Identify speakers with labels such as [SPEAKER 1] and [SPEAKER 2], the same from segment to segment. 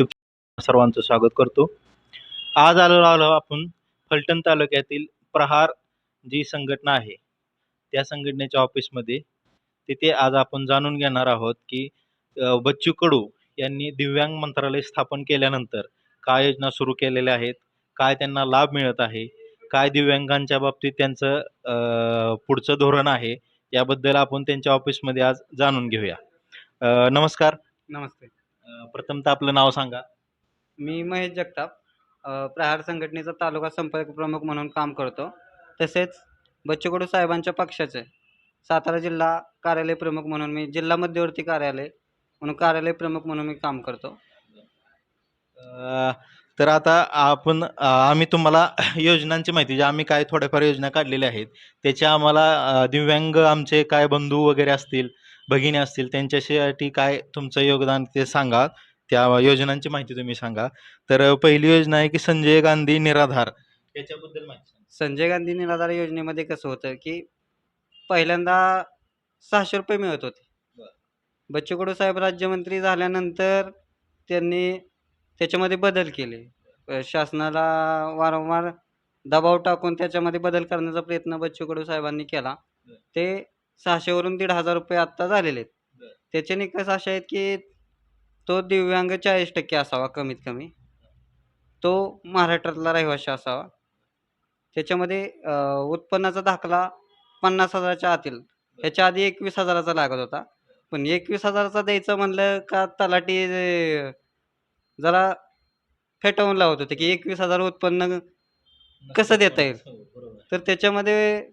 [SPEAKER 1] YouTube सर्वांचं स्वागत करतो. आज आलो आलो आपण फलटण तालुक्यातील प्रहार जी संघटना आहे त्या संघटनेच्या ऑफिसमध्ये तिथे आज आपण जाणून घेणार आहोत की बच्चू कडू यांनी दिव्यांग मंत्रालय स्थापन केल्यानंतर काय योजना सुरू केलेल्या आहेत काय त्यांना लाभ मिळत आहे काय दिव्यांगांच्या बाबतीत त्यांचं पुढचं धोरण आहे याबद्दल आपण त्यांच्या ऑफिसमध्ये आज जाणून घेऊया. नमस्कार.
[SPEAKER 2] नमस्ते.
[SPEAKER 1] अ, प्रथमतः आपलं नाव सांगा.
[SPEAKER 2] मी महेश जगताप अ, प्रहार संघटनेचा तालुका संपर्क प्रमुख म्हणून काम करतो. तसेच बच्चू कडू साहेबांच्या पक्षाचे सातारा जिल्हा कार्यालय प्रमुख म्हणून मी जिल्हा मध्यवर्ती कार्यालय म्हणून कार्यालय प्रमुख म्हणून मी काम करतो.
[SPEAKER 1] अ, तर आता आपण अ, आम्ही तुम्हाला योजनांची माहिती जे आम्ही काय थोड्याफार योजना काढलेल्या आहेत त्याच्या आम्हाला अ, दिव्यांग आमचे काय बंधू वगैरे असतील भगिनी असतील त्यांच्यासाठी काय तुमचं योगदान ते सांगा त्या योजनांची माहिती तुम्ही सांगा तर पहिली योजना आहे की संजय गांधी निराधार याच्याबद्दल माहिती.
[SPEAKER 2] संजय गांधी निराधार योजनेमध्ये कसं होतं की पहिल्यांदा सहाशे रुपये मिळत होते
[SPEAKER 1] बरं.
[SPEAKER 2] बच्चू कडू साहेब राज्यमंत्री झाल्यानंतर त्यांनी त्याच्यामध्ये बदल केले शासनाला वारंवार दबाव टाकून त्याच्यामध्ये बदल करण्याचा प्रयत्न बच्चू कडू साहेबांनी केला. ते सहाशेवरून दीड हजार रुपये आत्ता झालेले आहेत. त्याचे निकष असे आहेत की तो दिव्यांग चाळीस टक्के असावा कमीत कमी तो महाराष्ट्रातला रहिवासी असावा त्याच्यामध्ये उत्पन्नाचा दाखला पन्नास हजाराच्या आतील ह्याच्या आधी एकवीस हजाराचा लागत होता पण एकवीस हजाराचा द्यायचं म्हणलं का तलाठी जरा फेटाळून लावत होते की एकवीस हजार उत्पन्न कसं देता येईल?
[SPEAKER 1] हो.
[SPEAKER 2] तर त्याच्यामध्ये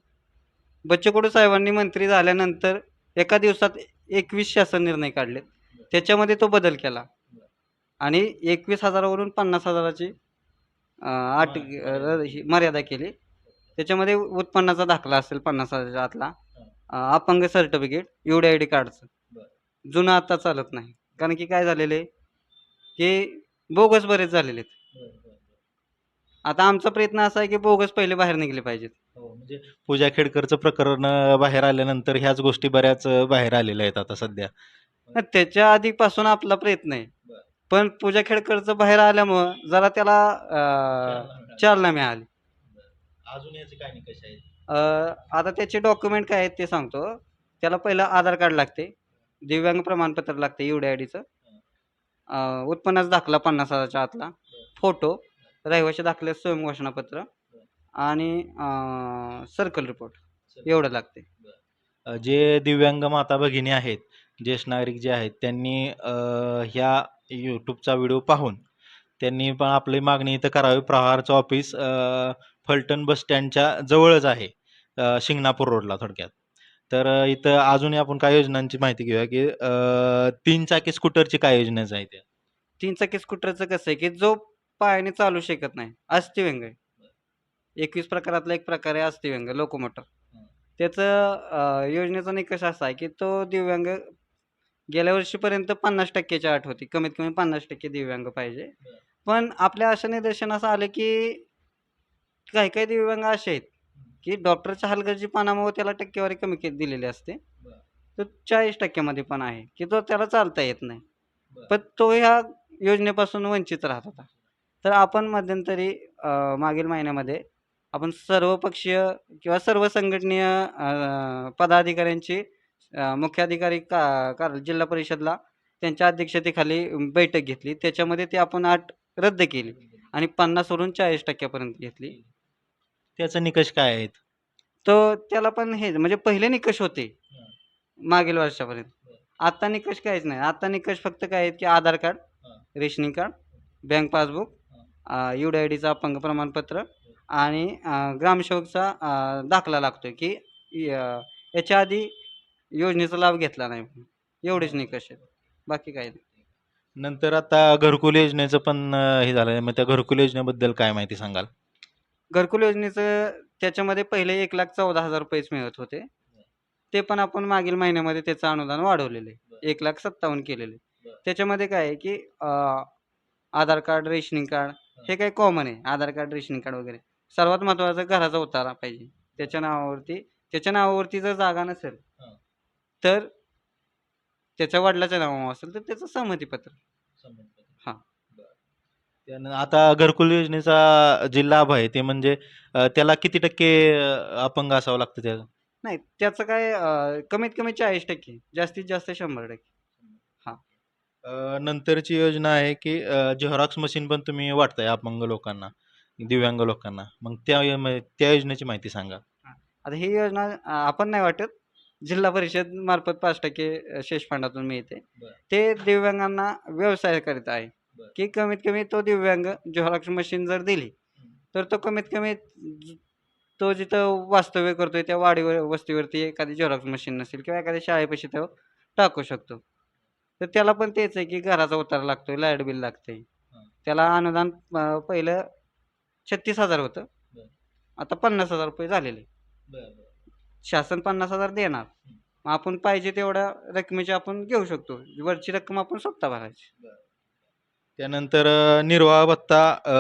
[SPEAKER 2] बच्चू कडू साहेबांनी मंत्री झाल्यानंतर एका दिवसात एकवीस शासन निर्णय काढले. त्याच्यामध्ये तो बदल केला. आणि एकवीस हजारावरून पन्नास हजाराची आट
[SPEAKER 1] मर्यादा.
[SPEAKER 2] ही केली. त्याच्यामध्ये उत्पन्नाचा दाखला असेल पन्नास हजाराच्या आतला. अपंग सर्टिफिकेट युडी आय डी कार्डचं. जुनं आता चालत नाही. कारण की काय झालेलं आहे? की बोगस बरेच झालेले आहेत. आता आमचा प्रयत्न असा आहे की बोगस पहिले बाहेर निघले पाहिजेत.
[SPEAKER 1] हो म्हणजे पूजा खेडकरचं प्रकरण बाहेर आल्यानंतर ह्याच गोष्टी बऱ्याच बाहेर आलेल्या आहेत आता सध्या.
[SPEAKER 2] त्याच्या आधीपासून आपला प्रयत्न आहे.
[SPEAKER 1] बरं.
[SPEAKER 2] पण पूजा खेडकरचं बाहेर आल्यामुळं जरा त्याला अ, चालना मिळाली.
[SPEAKER 1] अजून याचे काय निकष आहेत?
[SPEAKER 2] अ, आता त्याचे डॉक्युमेंट काय आहेत ते सांगतो. त्याला पहिलं आधार कार्ड लागते. दिव्यांग प्रमाणपत्र लागते युडी आय डीचं उत्पन्नाचा दाखला पन्नास हजाराच्या आतला. फोटो. रहिवाशी दाखले स्वयंघोषणापत्र आणि सर्कल रिपोर्ट एवढं लागते
[SPEAKER 1] अ, जे दिव्यांग माता भगिनी आहेत ज्येष्ठ नागरिक जे आहेत त्यांनी अ, ह्या यूट्यूबचा व्हिडिओ पाहून त्यांनी पण आपली मागणी इथं करावी. प्रहारचं ऑफिस अ, फलटण बस स्टँडच्या जवळच आहे अ, शिंगणापूर रोडला थोडक्यात. तर अ, इथं अजूनही आपण काय योजनांची माहिती घेऊया की अ, तीन चाकी स्कूटरची काय योजनाच आहे त्या?
[SPEAKER 2] तीन चाकी स्कूटरचं कसं आहे की जो पायाने चालू शकत नाही. अस्थिव्यंग आहे. एकवीस प्रकारातला एक प्रकार आहे अस्थिव्यंग लोकोमोटर. त्याचं योजनेचा निकष असा आहे की तो दिव्यांग गेल्या वर्षीपर्यंत पन्नास टक्क्याची अट होती. कमीत कमी पन्नास टक्के दिव्यांग पाहिजे. पण आपल्या अशा निदर्शनास आलं की काही काही दिव्यांग असे आहेत की डॉक्टरच्या हलगर्जीपणामुळे त्याला टक्केवारी कमी दिलेली असते. तो चाळीस टक्क्यामध्ये पण आहे की तो त्याला चालता येत नाही. पण तो ह्या योजनेपासून वंचित राहत होता. तर आपण मध्यंतरी मागील महिन्यामध्ये आपण सर्वपक्षीय किंवा सर्व संघटनीय पदाधिकाऱ्यांची मुख्याधिकारी का कार जिल्हा परिषदला त्यांच्या अध्यक्षतेखाली बैठक घेतली त्याच्यामध्ये ते आपण अट रद्द केली आणि पन्नासवरून चाळीस टक्क्यापर्यंत घेतली
[SPEAKER 1] त्याचा निकष काय आहेत
[SPEAKER 2] तर त्याला पण हे म्हणजे पहिले निकष होते मागील वर्षापर्यंत. आता निकष काहीच नाही आता निकष फक्त काय आहेत की Aadhaar card. Rationing card bank passbook UD I डीचं अपंग प्रमाणपत्र आणि ग्रामसेवकचा दाखला लागतो की य- याच्या आधी योजनेचा लाभ घेतला नाही. एवढेच निकष आहेत. बाकी काही नाही.
[SPEAKER 1] नंतर आता घरकुल योजनेचं पण हे झालं मग त्या घरकुल योजनेबद्दल काय माहिती सांगाल?
[SPEAKER 2] घरकुल योजनेचं त्याच्यामध्ये पहिले एक लाख चौदा हजार रुपयेच मिळत होते. ते पण आपण मागील महिन्यामध्ये त्याचं अनुदान वाढवलेलं आहे. एक लाख सत्तावन्न केलेले. त्याच्यामध्ये काय आहे की आधार कार्ड रेशनिंग कार्ड हे काही कॉमन आहे. आधार कार्ड रेशनिंग कार्ड वगैरे. सर्वात महत्त्वाचं घराचा उतारा पाहिजे. त्याच्या नावावरती त्याच्या नावावरती जर जागा नसेल. तर त्याच्या वडिलाच्या नावावर असेल तर त्याचं सहमतीपत्र हां.
[SPEAKER 1] आता घरकुल योजनेचा जे लाभ आहे ते म्हणजे त्याला किती टक्के अपंग असावं लागतं त्या
[SPEAKER 2] नाही त्याचं काय कमीत कमी चाळीस टक्के. जास्तीत जास्त शंभर टक्के.
[SPEAKER 1] अ, नंतरची योजना आहे की झेरॉक्स मशीन पण तुम्ही वाटताय अपंग लोकांना दिव्यांग लोकांना. मग त्या यो- त्या योजनेची माहिती सांगा.
[SPEAKER 2] आता ही योजना अं, आपण नाही वाटत. जिल्हा परिषद मार्फत पाच टक्के अं, शेष फंडातून मिळते.
[SPEAKER 1] बरं.
[SPEAKER 2] ते दिव्यांगांना व्यवसाय करीत आहे.
[SPEAKER 1] बरं.
[SPEAKER 2] की कमीत कमी तो दिव्यांग झेरॉक्स मशीन जर दिली तर तो कमीत कमी तो जिथं वास्तव्य करतोय त्या वाडीवर वस्तीवरती एखादी झेरॉक्स मशीन नसेल किंवा एखाद्या शाळेपाशी तो टाकू शकतो. तर त्याला पण तेच आहे की घराचा उतारा लागतोय लाइट बिल लागतंय. त्याला अनुदान अं, पहिलं छत्तीस हजार होतं.
[SPEAKER 1] बरं.
[SPEAKER 2] आता पन्नास हजार रुपये झालेले. शासन पन्नास हजार देणार. मग आपण पाहिजे तेवढ्या रकमेची आपण घेऊ शकतो. वरची रक्कम आपण स्वतः भरायची.
[SPEAKER 1] त्यानंतर अ, निर्वाह भत्ता अ,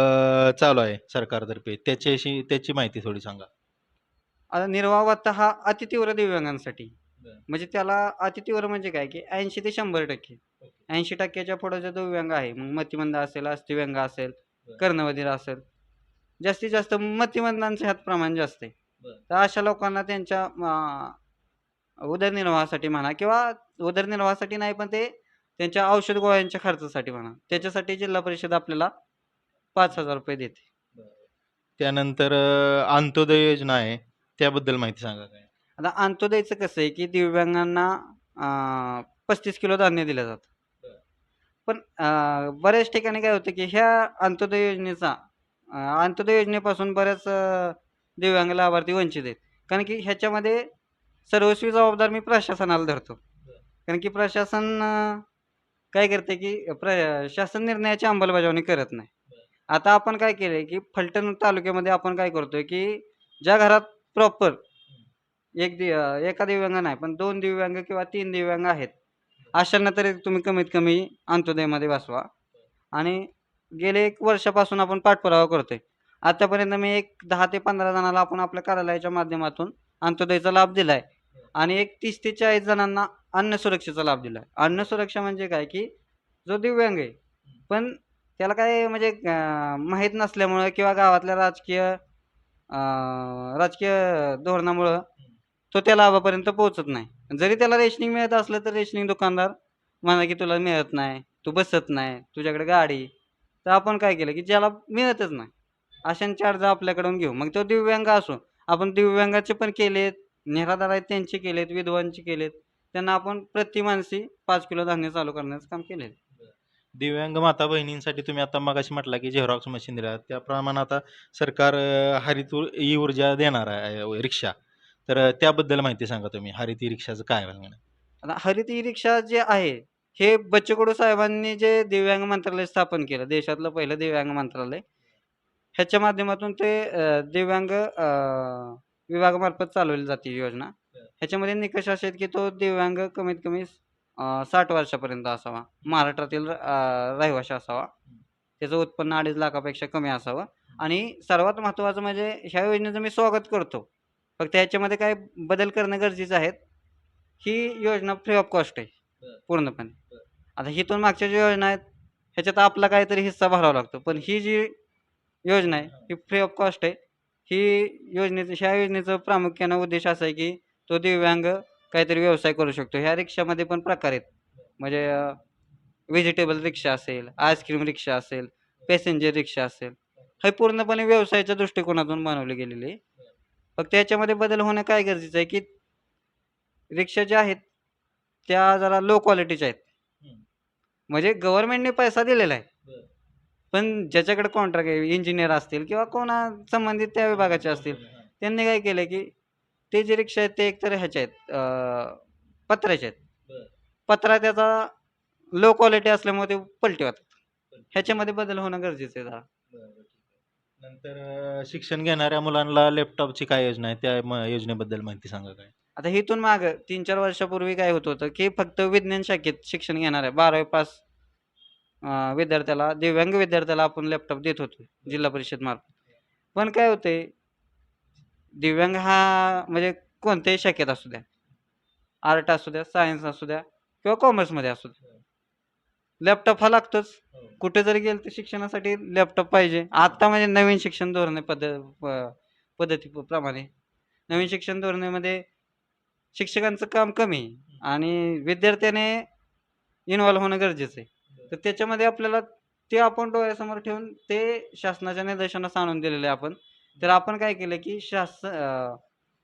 [SPEAKER 1] चालू आहे सरकारतर्फे. त्याच्याशी त्याची माहिती थोडी सांगा.
[SPEAKER 2] आता निर्वाह भत्ता हा अतितीव्र दिव्यांगांसाठी.
[SPEAKER 1] बरं.
[SPEAKER 2] म्हणजे त्याला अतितीव्र म्हणजे काय की ऐंशी ते शंभर टक्के ऐंशी टक्क्याच्या पुढे जो दिव्यांग आहे मग मतिमंद असेल अस्थिव्यंग असेल
[SPEAKER 1] बरं.
[SPEAKER 2] कर्णबधिर असेल जास्तीत जास्त मतिमंदांचं ह्यात प्रमाण जास्त आहे
[SPEAKER 1] बरं.
[SPEAKER 2] तर अशा लोकांना त्यांच्या अं, उदरनिर्वाहासाठी म्हणा किंवा उदरनिर्वाहासाठी नाही पण ते त्यांच्या औषध गोळ्यांच्या खर्चासाठी म्हणा त्याच्यासाठी जिल्हा परिषद आपल्याला पाच हजार रुपये देते
[SPEAKER 1] त्यानंतर अ, अंत्योदय योजना आहे त्याबद्दल माहिती सांगा काय
[SPEAKER 2] आता अंत्योदयचं कसं आहे की दिव्यांगांना पस्तीस किलो धान्य दिलं जातं. पण बऱ्याच ठिकाणी काय होतं की ह्या अंत्योदय योजनेचा अंत्योदय योजनेपासून बऱ्याच दिव्यांग लाभार्थी वंचित आहेत. कारण की ह्याच्यामध्ये सर्वस्वी जबाबदार मी प्रशासनाला धरतो. कारण की प्रशासन काय करते की प्र शासन निर्णयाची अंमलबजावणी करत नाही. आता आपण काय केलंय की फलटण तालुक्यामध्ये आपण काय करतोय की ज्या घरात प्रॉपर एक दि एका दिव्यांग नाही पण दोन दिव्यांग किंवा तीन दिव्यांग आहेत. अशांना तरी तुम्ही कमीत कमी अंत्योदयमध्ये बसवा. आणि गेले एक वर्षापासून आपण पाठपुरावा करतोय. आतापर्यंत मी एक दहा ते पंधरा जणांना आपण आपल्या कार्यालयाच्या माध्यमातून अंत्योदयचा लाभ दिलाय. आणि एक तीस ते चाळीस जणांना अन्न सुरक्षेचा लाभ दिलाय. अन्न सुरक्षा म्हणजे काय? की जो दिव्यांग आहे पण त्याला काय म्हणजे माहीत नसल्यामुळं किंवा गावातल्या राजकीय राजकीय धोरणामुळं तो त्या लाभापर्यंत पोहोचत नाही. जरी त्याला रेशनिंग मिळत असलं तर रेशनिंग दुकानदार म्हणा की तुला मिळत नाही तू बसत नाही तुझ्याकडे गाडी तर आपण काय केलं की ज्याला मिळतच नाही. अशांचे अर्ज आपल्याकडून घेऊ. मग तो दिव्यांग असो. आपण दिव्यांगाचे पण केलेत निराधार आहेत त्यांचे केलेत विधवांचे केलेत. त्यांना आपण प्रतिमानसी पाच किलो धान्य चालू करण्याचं काम केले
[SPEAKER 1] दिव्यांग माता बहिणींसाठी तुम्ही आता मगाशी म्हटला की झेरॉक्स मशीन दिल्या. त्याप्रमाणे आता सरकार हरित ई ऊर्जा देणार आहे रिक्षा. तर त्याबद्दल माहिती सांगा तुम्ही. हरित ई रिक्षाचं काय आहे?
[SPEAKER 2] आता हरित ई रिक्षा जे आहे हे बच्चूकडू साहेबांनी जे दिव्यांग मंत्रालय स्थापन केलं देशातलं पहिलं दिव्यांग मंत्रालय ह्याच्या माध्यमातून ते अं, दिव्यांग अं, विभागामार्फत चालवली जाते ही योजना. ह्याच्यामध्ये निकष असे आहेत की तो दिव्यांग कमीत कमी अं, साठ वर्षापर्यंत असावा. महाराष्ट्रातील अं, रहिवासी असावा. त्याचं उत्पन्न अडीच लाखापेक्षा कमी असावं. आणि सर्वात महत्त्वाचं म्हणजे ह्या योजनेचं मी स्वागत करतो. फक्त ह्याच्यामध्ये काय बदल करणं गरजेचं आहे. ही योजना फ्री ऑफ कॉस्ट आहे. पूर्णपणे. आता हिथून मागच्या ज्या योजना आहेत ह्याच्यात आपला काहीतरी हिस्सा भरावा लागतो. पण ही जी योजना आहे ही फ्री ऑफ कॉस्ट आहे. ही योजनेचं ह्या योजनेचं प्रामुख्यानं उद्देश असा आहे की तो दिव्यांग काहीतरी व्यवसाय करू शकतो. ह्या रिक्षामध्ये पण प्रकार आहेत. म्हणजे व्हेजिटेबल रिक्षा असेल आईस्क्रीम रिक्षा असेल पॅसेंजर रिक्षा असेल. हे पूर्णपणे व्यवसायाच्या दृष्टिकोनातून बनवली गेलेली आहे. फक्त याच्यामध्ये बदल होणं काय गरजेचं आहे की रिक्षा ज्या आहेत त्या जरा लो क्वालिटीच्या आहेत. म्हणजे गव्हर्नमेंटने पैसा दिलेला आहे. पण ज्याच्याकडे कॉन्ट्रॅक्ट आहे इंजिनियर असतील किंवा कोणा संबंधित त्या विभागाचे असतील त्यांनी काय केलं की ते जे रिक्षा आहेत ते एकतर ह्याचे आहेत पत्र्याचे आहेत. पत्रा त्याचा लो क्वालिटी असल्यामुळे ते पलटी होतात. ह्याच्यामध्ये बदल होणं गरजेचं आहे जरा.
[SPEAKER 1] नंतर शिक्षण घेणाऱ्या मुलांना लॅपटॉपची काय योजना आहे? त्या म- योजनेबद्दल माहिती सांगा काय?
[SPEAKER 2] आता इथून माग तीन चार वर्षापूर्वी काय होत होतं की फक्त विज्ञान शाखेत शिक्षण घेणार आहे बारावी पास अं, विद्यार्थ्याला दिव्यांग विद्यार्थ्याला आपण लॅपटॉप देत होतो जिल्हा परिषद मार्फत. पण काय होते दिव्यांग हा म्हणजे कोणत्याही शाखेत असू द्या आर्ट असू द्या सायन्स असू द्या किंवा कॉमर्समध्ये असू द्या. लॅपटॉप हा लागतोच.
[SPEAKER 1] हो.
[SPEAKER 2] कुठे जरी गेलं तर शिक्षणासाठी लॅपटॉप पाहिजे. आता म्हणजे नवीन शिक्षण धोरण आहे पद्ध प- पद्धतीप्रमाणे नवीन शिक्षण धोरणामध्ये शिक्षकांचं काम कमी आहे आणि विद्यार्थ्याने इन्व्हॉल्व होणं गरजेचं आहे. तर त्याच्यामध्ये आपल्याला ते आपण डोळ्यासमोर ठेवून ते शासनाच्या निदर्शनास आणून दिलेलं आहे आपण. तर आपण काय केलं की शास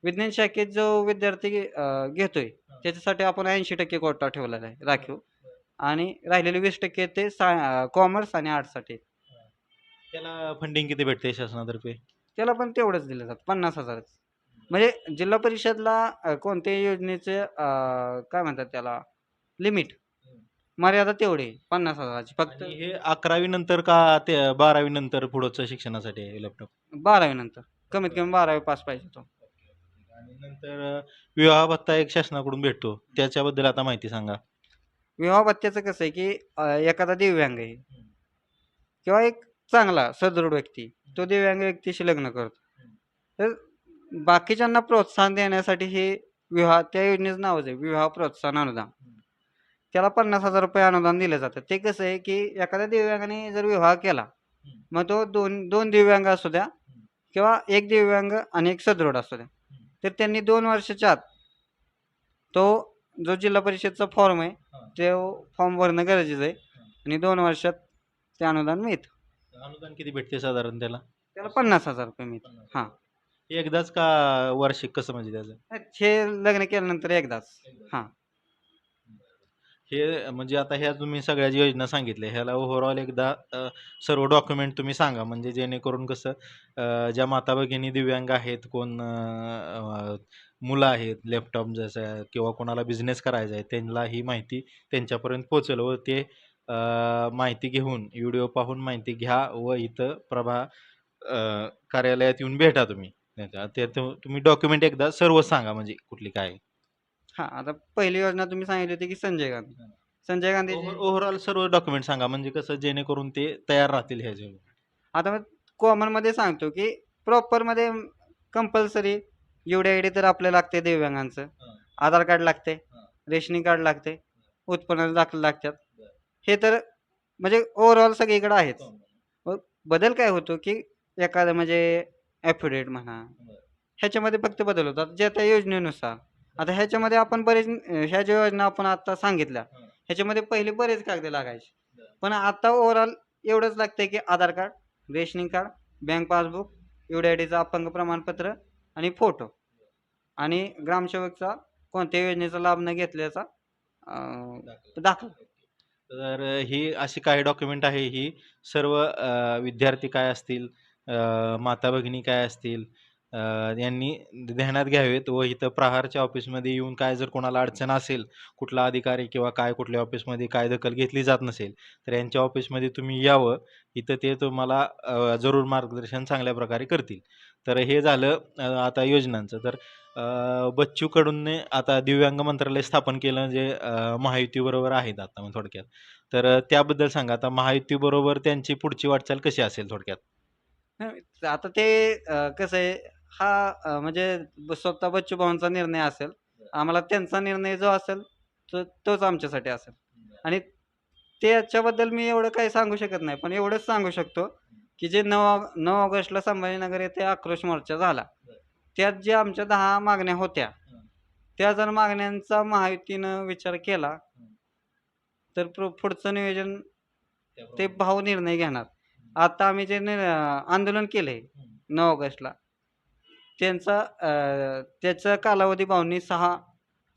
[SPEAKER 2] विज्ञान शाखेत जो विद्यार्थी घेतोय त्याच्यासाठी आपण ऐंशी टक्के कोटा ठेवलेला आहे. राखीव. आणि राहिलेले वीस टक्के ते कॉमर्स आणि आर्ट्ससाठी
[SPEAKER 1] त्याला फंडिंग किती भेटते शासनातर्फे?
[SPEAKER 2] त्याला पण तेवढंच दिलं जातं पन्नास हजारच. म्हणजे जिल्हा परिषदला कोणत्याही योजनेचे काय म्हणतात त्याला लिमिट मर्यादा तेवढी पन्नास हजाराची फक्त
[SPEAKER 1] हे अकरावी नंतर का ते बारावी नंतर पुढचं शिक्षणासाठी आहे लॅपटॉप
[SPEAKER 2] बारावी नंतर. कमीत कमी बारावी पास पाहिजे तो.
[SPEAKER 1] आणि नंतर विवाह भत्ता एक शासनाकडून भेटतो. त्याच्याबद्दल आता माहिती सांगा.
[SPEAKER 2] विवाह भत्त्याचं कसं आहे की एखादा दिव्यांग आहे. किंवा एक चांगला सदृढ व्यक्ती तो दिव्यांग व्यक्तीशी लग्न करतो. तर बाकीच्यांना प्रोत्साहन देण्यासाठी हे विवाह त्या योजनेचं नावच आहे विवाह प्रोत्साहन अनुदान. त्याला पन्नास हजार रुपये अनुदान दिलं जातं. ते कसं आहे की एखाद्या दिव्यांगाने जर विवाह केला मग तो दोन दोन दिव्यांग असू द्या किंवा एक दिव्यांग आणि एक सदृढ असू द्या. तर त्यांनी दोन वर्षाच्या आत तो जो जिल्हा परिषदचा फॉर्म आहे तो फॉर्म भरणं गरजेचं आहे. आणि दोन वर्षात ते अनुदान मिळतं.
[SPEAKER 1] अनुदान किती भेटते साधारण त्याला?
[SPEAKER 2] त्याला पन्नास हजार रुपये मिळतं. हां.
[SPEAKER 1] एकदाच का वार्षिक कसं म्हणजे त्याचं?
[SPEAKER 2] हे लग्न केल्यानंतर एकदाच. हां.
[SPEAKER 1] हे म्हणजे आता ह्या तुम्ही सगळ्या योजना सांगितल्या ह्याला ओव्हरऑल एकदा सर्व डॉक्युमेंट तुम्ही सांगा. म्हणजे जेणेकरून कसं ज्या माता भगिनी दिव्यांग आहेत कोण मुलं आहेत लॅपटॉप जसं किंवा कोणाला बिझनेस करायचा आहे त्यांना ही माहिती त्यांच्यापर्यंत पोचेल व ते माहिती घेऊन व्हिडिओ पाहून माहिती घ्या व इथं प्रभा कार्यालयात येऊन भेटा तुम्ही. ते तुम्ही डॉक्युमेंट एकदा सर्व सांगा म्हणजे कुठली काय
[SPEAKER 2] हां आता पहिली योजना तुम्ही सांगितली होती की संजय गांधी. संजय गांधी.
[SPEAKER 1] ओव्हरऑल सर्व डॉक्युमेंट सांगा म्हणजे कसं जेणेकरून ते तयार राहतील ह्याच्यावर
[SPEAKER 2] आता मग कॉमनमध्ये सांगतो की प्रॉपरमध्ये कंपल्सरी एवढे आय डी तर आपल्याला लागते दिव्यांगांचं.
[SPEAKER 1] हां.
[SPEAKER 2] आधार कार्ड लागते
[SPEAKER 1] हां.
[SPEAKER 2] रेशनिंग कार्ड लागते उत्पन्न दाखले लागतात. हे तर म्हणजे ओव्हरऑल सगळीकडे आहेच. बदल काय होतो की एखादं म्हणजे ॲफिडेविट म्हणा. ह्याच्यामध्ये फक्त बदल होतात ज्या त्या योजनेनुसार. आता ह्याच्यामध्ये आपण बरेच ह्या ज्या योजना आपण आता सांगितल्या. ह्याच्यामध्ये पहिले बरेच कागद लागायचे. पण आता ओव्हरऑल एवढंच लागतंय की Aadhaar card rationing card bank passbook एवढ्या आयडीचं अपंग प्रमाणपत्र आणि फोटो आणि ग्रामसेवकचा कोणत्या योजनेचा लाभ न घेतल्याचा दाखला
[SPEAKER 1] तर ही अशी काही डॉक्युमेंट आहे ही सर्व विद्यार्थी काय असतील माता भगिनी काय असतील अ, यांनी ध्यानात घ्यावेत व इथं प्रहारच्या ऑफिसमध्ये येऊन काय जर कोणाला अडचण असेल कुठला अधिकारी किंवा काय कुठल्या ऑफिसमध्ये काय दखल घेतली जात नसेल तर यांच्या ऑफिसमध्ये तुम्ही यावं इथं ते तुम्हाला अ, जरूर मार्गदर्शन चांगल्या प्रकारे करतील. तर हे झालं अ, आता योजनांचं. तर अ, बच्चूकडून आता दिव्यांग मंत्रालय स्थापन केलं जे अ, महायुतीबरोबर आहेत आता मग थोडक्यात. तर अ, त्याबद्दल सांगा आता महायुतीबरोबर त्यांची पुढची वाटचाल कशी असेल थोडक्यात?
[SPEAKER 2] नाही, आता ते कसं आहे हा अं, म्हणजे स्वतः बच्चू भाऊंचा निर्णय असेल. आम्हाला त्यांचा निर्णय जो असेल तो तोच आमच्यासाठी असेल. आणि त्याच्याबद्दल मी एवढं काही सांगू शकत नाही पण एवढंच सांगू शकतो की जे नऊ ऑग- नऊ ऑगस्टला संभाजीनगर येथे आक्रोश मोर्चा झाला. त्यात जे आमच्या दहा मागण्या होत्या त्या जर मागण्यांचा महायुतीनं विचार केला तर पुढचं नियोजन ते भाऊ निर्णय घेणार. आता आम्ही जे नि- आंदोलन केलंय नऊ ऑगस्टला त्यांचा अं, त्याचा कालावधी भाऊंनी सहा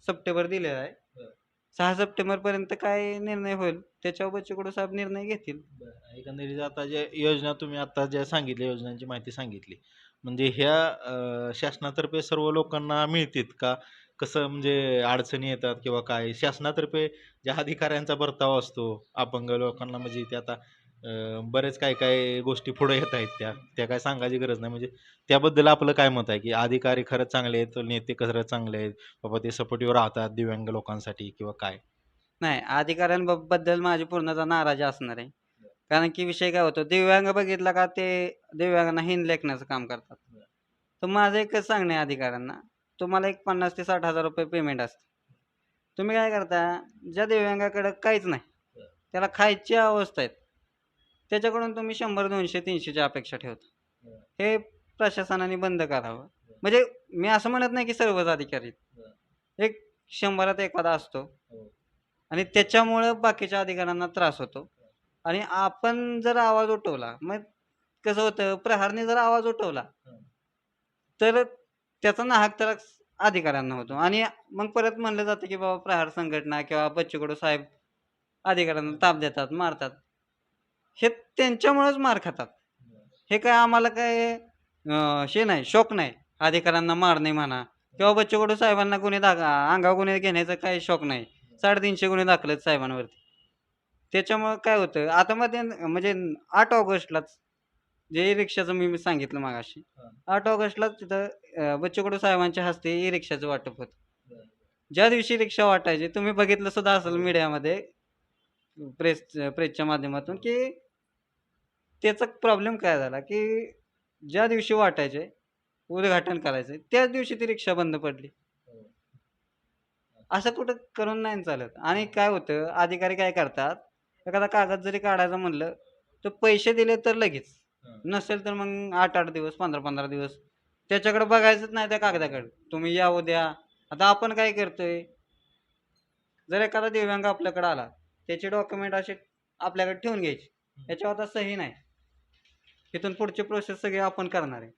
[SPEAKER 2] सप्टेंबर दिलेला आहे
[SPEAKER 1] बरं.
[SPEAKER 2] सहा सप्टेंबर पर्यंत काय निर्णय होईल त्याच्यावर बच्चू कडू साहेब निर्णय घेतील
[SPEAKER 1] बरं. एकंदरीत आता जे योजना तुम्ही आता ज्या सांगितल्या योजनांची माहिती सांगितली म्हणजे ह्या अ, शासनातर्फे सर्व लोकांना मिळतील का कसं म्हणजे अडचणी येतात किंवा काय शासनातर्फे ज्या अधिकाऱ्यांचा बर्ताव असतो अपंग लोकांना म्हणजे ते आता बरेच काय काय गोष्टी पुढे येत आहेत त्या. त्या काय सांगायची गरज नाही. म्हणजे त्याबद्दल आपलं काय मत आहे की अधिकारी खरंच चांगले आहेत नेते खरंच चांगले आहेत बाबा ते सपोर्टिव्ह राहतात दिव्यांग लोकांसाठी किंवा काय?
[SPEAKER 2] नाही अधिकाऱ्यांबद्दल माझी पूर्णतः नाराजी असणार आहे. कारण की विषय काय होतो दिव्यांग बघितला का ते दिव्यांगांना हिंद लेखण्याचं काम करतात. तर माझं एकच सांगणे आहे अधिकाऱ्यांना तुम्हाला एक पन्नास ते साठ हजार रुपये पेमेंट असते तुम्ही काय करता ज्या दिव्यांगाकडं काहीच नाही त्याला खायची अवस्था आहेत. त्याच्याकडून तुम्ही शंभर दोनशे तीनशेच्या अपेक्षा ठेवता. हे. प्रशासनाने बंद करावं. म्हणजे मी असं म्हणत नाही की सर्वच अधिकारी एक शंभरात एखादा असतो. आणि त्याच्यामुळं बाकीच्या अधिकाऱ्यांना त्रास होतो. आणि आपण जर आवाज उठवला मग कसं होतं प्रहारने जर आवाज उठवला तर त्याचा नाहक त्रास अधिकाऱ्यांना होतो. आणि मग परत म्हणलं जातं की बाबा प्रहार संघटना किंवा बच्चूकडू साहेब अधिकाऱ्यांना ताप देतात मारतात. हे त्यांच्यामुळेच मार खातात. हे काय आम्हाला काय शे हे नाही शौक नाही. अधिकाऱ्यांना मारणे म्हणा. किंवा बच्चेकडू साहेबांना गुन्हे दाखा अंगा गुन्हे घेण्याचा काही शौक नाही. साडेतीनशे गुन्हे दाखलेत साहेबांवरती. त्याच्यामुळं काय होतं आता मध्ये म्हणजे आठ ऑगस्टलाच जे ई रिक्षाचं मी सांगितलं मागाशी आठ ऑगस्टलाच तिथं बच्चेकडू साहेबांच्या हस्ते ई रिक्षाचं वाटप होतं. ज्या दिवशी रिक्षा वाटायची तुम्ही बघितलं सुद्धा असेल मीडियामध्ये प्रेस प्रेसच्या माध्यमातून की त्याचा प्रॉब्लेम काय झाला की ज्या दिवशी वाटायचे उद्घाटन करायचं त्याच दिवशी ती रिक्षा बंद पडली. असं कुठं करून नाही चालत. आणि काय होतं अधिकारी काय करतात एखादा कागद जरी काढायचं म्हणलं तर पैसे दिले तर लगेच. नसेल तर मग आठ आठ दिवस पंधरा पंधरा दिवस. त्याच्याकडे बघायचंच नाही त्या कागदाकडे. तुम्ही या उद्या. आता आपण काय करतोय? जर एखादा दिव्यांग आपल्याकडे आला त्याचे डॉक्युमेंट असे आपल्याकडे ठेवून घ्यायचे. याच्यावर आता सही नाही. इथून पुढची प्रोसेस सगळी आपण करणार आहे.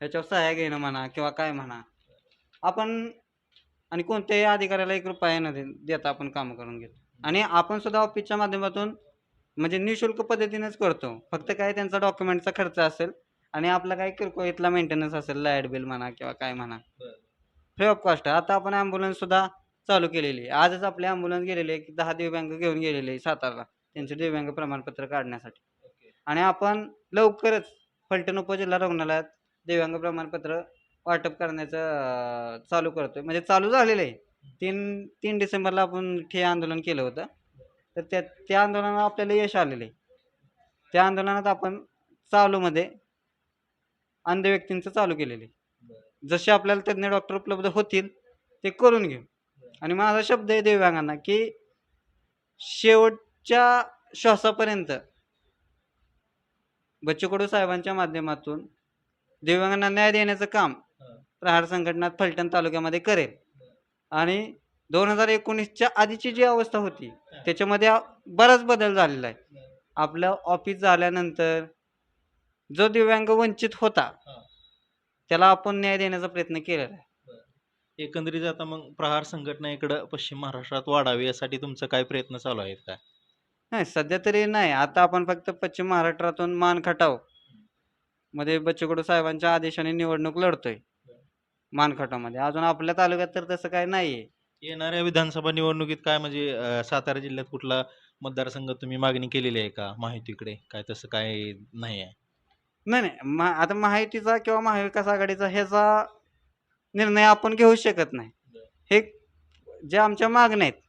[SPEAKER 2] याच्यावर सह्या घेणं म्हणा किंवा काय म्हणा. आपण आणि कोणत्याही अधिकाऱ्याला एक रुपया न देता आपण कामं करून घेतो. आणि आपण सुद्धा ऑफिसच्या माध्यमातून म्हणजे निशुल्क पद्धतीनेच करतो. फक्त काय त्यांचा डॉक्युमेंटचा खर्च असेल आणि आपला काही किरकोळ इथला मेंटेनन्स असेल लाइट बिल म्हणा किंवा काय म्हणा. फ्री ऑफ कॉस्ट आता आपण ॲम्ब्युलन्स सुद्धा चालू केलेली आहे. आजच आपली ॲम्ब्युलन्स गेलेली आहे की दहा दिव्यांग घेऊन गेलेले आहे सातारला. त्यांचे दिव्यांग प्रमाणपत्र काढण्यासाठी. आणि आपण लवकरच फलटण उपजिल्हा रुग्णालयात दिव्यांग प्रमाणपत्र वाटप करण्याचं चालू करतोय. म्हणजे चालू झालेलं आहे. तीन तीन डिसेंबरला आपण ठिय्या आंदोलन केलं होतं. तर त्या त्या आंदोलनात आपल्याला यश आलेलं आहे. त्या आंदोलनात आपण चालूमध्ये अंध व्यक्तींचं चालू केलेलं आहे. जसे आपल्याला तज्ज्ञ डॉक्टर उपलब्ध होतील ते करून घेऊ. आणि माझा शब्द आहे दिव्यांगांना की शेवटच्या श्वासापर्यंत बच्चू कडू साहेबांच्या माध्यमातून दिव्यांगांना न्याय देण्याचं काम प्रहार संघटना फलटण तालुक्यामध्ये करेल. आणि दोन हजार एकोणीसच्या आधीची जी अवस्था होती त्याच्यामध्ये बराच बदल झालेला आहे. आपलं ऑफिस झाल्यानंतर जो दिव्यांग वंचित होता. त्याला आपण न्याय देण्याचा प्रयत्न केलेला आहे.
[SPEAKER 1] एकंदरीत आता मग प्रहार संघटना इकडं पश्चिम महाराष्ट्रात वाढावी यासाठी तुमचं काय प्रयत्न चालू आहेत का?
[SPEAKER 2] नाही सध्या तरी नाही. आता आपण फक्त पश्चिम महाराष्ट्रातून मान खटावमध्ये बच्चूकडू साहेबांच्या आदेशाने निवडणूक लढतोय. मान खटावमध्ये. अजून आपल्या तालुक्यात तर तसं काही नाहीये.
[SPEAKER 1] येणाऱ्या विधानसभा निवडणुकीत काय म्हणजे अं, सातारा जिल्ह्यात कुठला मतदारसंघ तुम्ही मागणी केलेली आहे का? माहितीकडे काय तसं काय नाही आहे
[SPEAKER 2] नाही. नाही आता महायुतीचा किंवा महाविकास आघाडीचा ह्याचा निर्णय आपण घेऊ शकत नाही. हे जे आमच्या मागण्या आहेत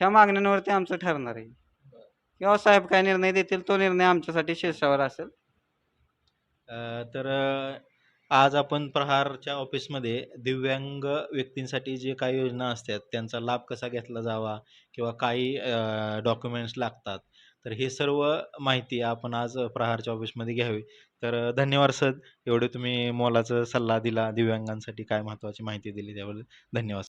[SPEAKER 2] ह्या मागण्यांवरती आमचं ठरणार आहे. किंवा साहेब काय निर्णय देतील तो निर्णय आमच्यासाठी शीर्षावर असेल.
[SPEAKER 1] तर आज आपण प्रहारच्या ऑफिसमध्ये दिव्यांग व्यक्तींसाठी जे काही योजना असतात त्यांचा लाभ कसा घेतला जावा किंवा काही डॉक्युमेंट्स लागतात. तर हे सर्व माहिती आपण आज प्रहारच्या ऑफिसमध्ये घ्यावी. तर धन्यवाद सर. एवढे तुम्ही मोलाचा सल्ला दिला दिव्यांगांसाठी काय महत्त्वाची माहिती दिली त्याबद्दल. धन्यवाद.